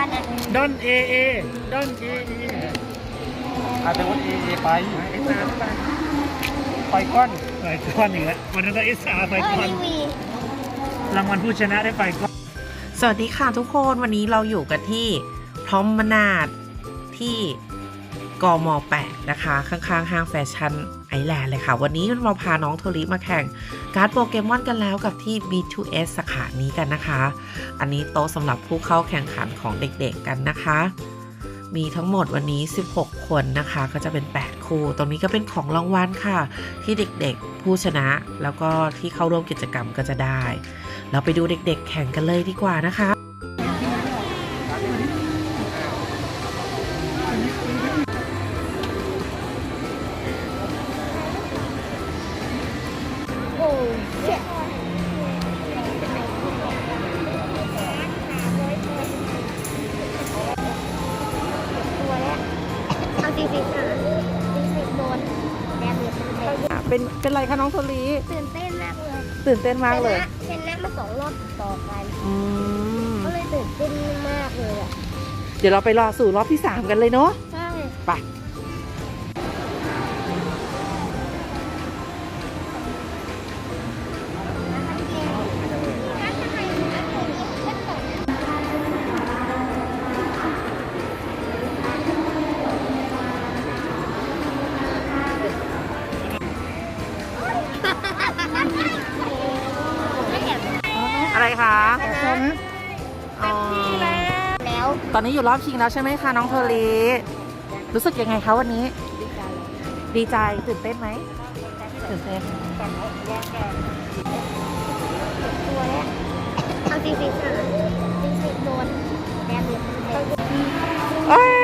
านอะดอนเอเอดอนเอเออาจจะวันเอเอไปเอสอาร์ไปไปก้อนไฟก้อนอีกแล้ววันนั้นก็เอสอาร์ไฟเออก้อนทีวีรางวัลผู้ชนะได้ไฟก้อน สวัสดีค่ะทุกคนวันนี้เราอยู่กันที่พร้อมมนาดที่ กม8นะคะ ข้างๆ ห้างแฟชั่นไอแลนด์เลยค่ะ วันนี้เราพาน้องโทริมาแข่ง การ์ดโปเกมอนกันแล้วกับที่ B2S สาขานี้กันนะคะ อันนี้โต๊ะสำหรับผู้เข้าแข่งขันของเด็กๆกันนะคะ มีทั้งหมดวันนี้ 16 คนนะคะ ก็จะเป็น 8 คู่ ตรงนี้ก็เป็นของรางวัลค่ะ ที่เด็กๆ ผู้ชนะ แล้วก็ที่เข้าร่วมกิจกรรมก็จะได้ เราไปดูเด็กๆ แข่งกันเลยดีกว่านะคะ เจ็ดตัวเนี้ยเอาสี่สิบค่ะสี่สิบโดนแดงเหลือเป็นเป็นเป็นไรคะน้องโทลีตื่นเต้นมากเลยตื่นเต้นมากเลยชนะมาสองรอบต่อกัน อืมก็เลยตื่นเต้นมากเลยอะ เดี๋ยวเราไปรอสู่รอบที่3กันเลยเนาะใช่ ไป อะไรคะอ๋อแล้วตอนนี้อยู่รอบชิงแล้วใช่ไหมคะน้องโทลีรู้สึกยังไงคะวันนี้ ดีใจตื่นเต้นไหมตื่นเต้นตัวเนี้ยเอาสี่สิบค่ะสี่สิโดนแดงเลย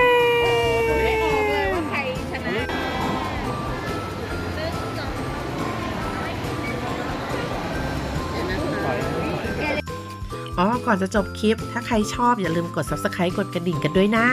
อ๋อ ก่อนจะจบคลิป ถ้าใครชอบอย่าลืมกด subscribe กดกระดิ่งกันด้วยนะ